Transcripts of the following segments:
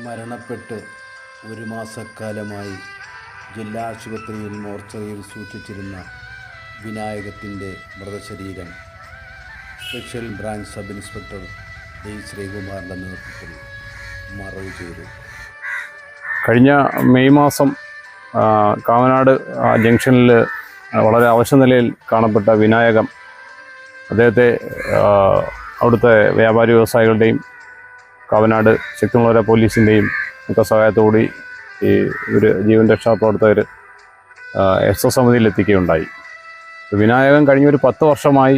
മരണപ്പെട്ട് ഒരു മാസക്കാലമായി ജില്ലാ ആശുപത്രിയിൽ മോർച്ചറിയിൽ സൂക്ഷിച്ചിരുന്ന വിനായകത്തിന്റെ മൃതശരീരം special branch sub inspector D ശ്രീകുമാറിന്റെ നേതൃത്വത്തിൽ മറവ് ചെയ്തു. കഴിഞ്ഞ മെയ് മാസം കാവനാട് ജംഗ്ഷനിൽ വളരെ അവശ നിലയിൽ കാണപ്പെട്ട വിനായകം അദ്ദേഹത്തെ അവിടുത്തെ വ്യാപാരി വ്യവസായികളുടെയും കാവനാട് ശക്തിമുളര പോലീസിന്റെയും ഒക്കെ സഹായത്തോടെ ഈ ഒരു ജീവൻ രക്ഷാ പ്രവർത്തകർ എസ് എസ് സമിതിയിൽ എത്തിക്കുകയുണ്ടായി. വിനായകൻ കഴിഞ്ഞ ഒരു പത്ത് വർഷമായി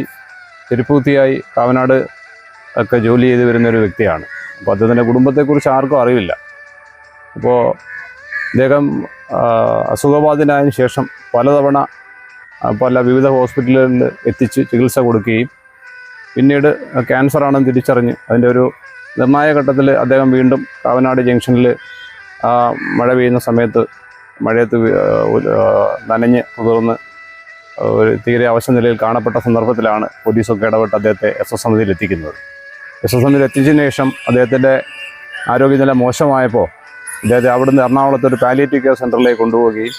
ചെരുപ്പൂത്തിയായി കാവനാട് ഒക്കെ ജോലി ചെയ്ത് വരുന്ന ഒരു വ്യക്തിയാണ്. അപ്പോൾ അദ്ദേഹത്തിന്റെ കുടുംബത്തെക്കുറിച്ച് ആർക്കും അറിയില്ല അപ്പോൾ അദ്ദേഹം അസുഖബാധിതനായതിനു ശേഷം പലതവണ പല വിവിധ ഹോസ്പിറ്റലുകളിൽ എത്തിച്ച് ചികിത്സ കൊടുക്കുകയും പിന്നീട് ക്യാൻസറാണെന്ന് തിരിച്ചറിഞ്ഞ് അതിന്റെ ഒരു നിർണായക ഘട്ടത്തിൽ അദ്ദേഹം വീണ്ടും കാവനാട് ജംഗ്ഷനിൽ മഴ പെയ്യുന്ന സമയത്ത് മഴയത്ത് നനഞ്ഞ് മുതിർന്ന് തീരെ അവശ്യ നിലയിൽ കാണപ്പെട്ട സന്ദർഭത്തിലാണ് പോലീസൊക്കെ ഇടപെട്ട് അദ്ദേഹത്തെ എസ് എസ് സമിതിയിൽ എത്തിക്കുന്നത്. എസ് എസ് സമിതിയിൽ എത്തിച്ചതിന് ശേഷം അദ്ദേഹത്തിന്റെ ആരോഗ്യനില മോശമായപ്പോൾ അദ്ദേഹത്തെ അവിടുന്ന് എറണാകുളത്ത് ഒരു പാലിയേറ്റീവ് കെയർ സെന്ററിലേക്ക് കൊണ്ടുപോവുകയും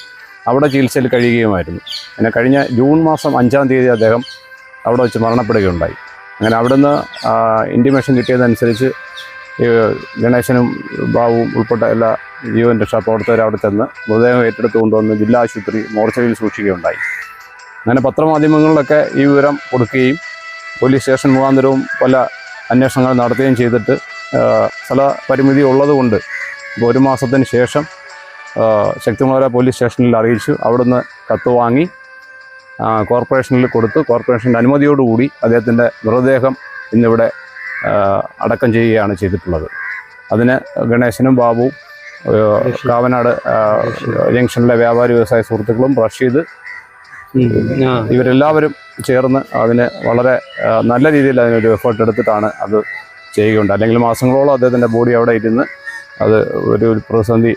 അവിടെ ചികിത്സയിൽ കഴിയുകയുമായിരുന്നു. പിന്നെ കഴിഞ്ഞ ജൂൺ മാസം അഞ്ചാം തീയതി അദ്ദേഹം അവിടെ വെച്ച് മരണപ്പെടുകയുണ്ടായി. അങ്ങനെ അവിടുന്ന് ഇന്റിമേഷൻ കിട്ടിയതനുസരിച്ച് ഗണേശനും ബാബുവും ഉൾപ്പെട്ട എല്ലാ ജീവൻ രക്ഷാപ്രവർത്തകരും അവിടെ ചെന്ന് മൃതദേഹം ഏറ്റെടുത്ത് കൊണ്ടുവന്ന് ജില്ലാ ആശുപത്രി മോർച്ചറിയിൽ സൂക്ഷിക്കുകയുണ്ടായി. അങ്ങനെ പത്രമാധ്യമങ്ങളിലൊക്കെ ഈ വിവരം കൊടുക്കുകയും പോലീസ് സ്റ്റേഷൻ മുഖാന്തരവും പല അന്വേഷണങ്ങൾ നടത്തുകയും ചെയ്തിട്ട് സ്ഥല പരിമിതി ഉള്ളതുകൊണ്ട് ഒരു മാസത്തിന് ശേഷം ആ, പോലീസ് സ്റ്റേഷനിൽ അറിയിച്ചു. അവിടുന്ന് കത്ത് വാങ്ങി കോർപ്പറേഷനിൽ കൊടുത്ത് കോർപ്പറേഷന്റെ അനുമതിയോടുകൂടി അദ്ദേഹത്തിന്റെ മൃതദേഹം ഇന്നിവിടെ അടക്കം ചെയ്യുകയാണ് ചെയ്തിട്ടുള്ളത്. അതിന് ഗണേശനും ബാബുവും കാവനാട് ജംഗ്ഷനിലെ വ്യാപാരി വ്യവസായ സുഹൃത്തുക്കളും റഷീദ് ഇവരെല്ലാവരും ചേർന്ന് അതിന് വളരെ നല്ല രീതിയിൽ അതിനൊരു എഫേർട്ട് എടുത്തിട്ടാണ് അത് ചെയ്യുകയുണ്ട് അല്ലെങ്കിൽ മാസങ്ങളോളം അദ്ദേഹത്തിന്റെ ബോഡി അവിടെ ഇരുന്ന് അത് ഒരു പ്രതിസന്ധി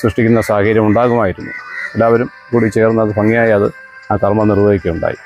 സൃഷ്ടിക്കുന്ന സാഹചര്യം ഉണ്ടാകുമായിരുന്നു. എല്ലാവരും കൂടി ചേർന്ന് അത് ഭംഗിയായി അത് атарман ырлы экен мындай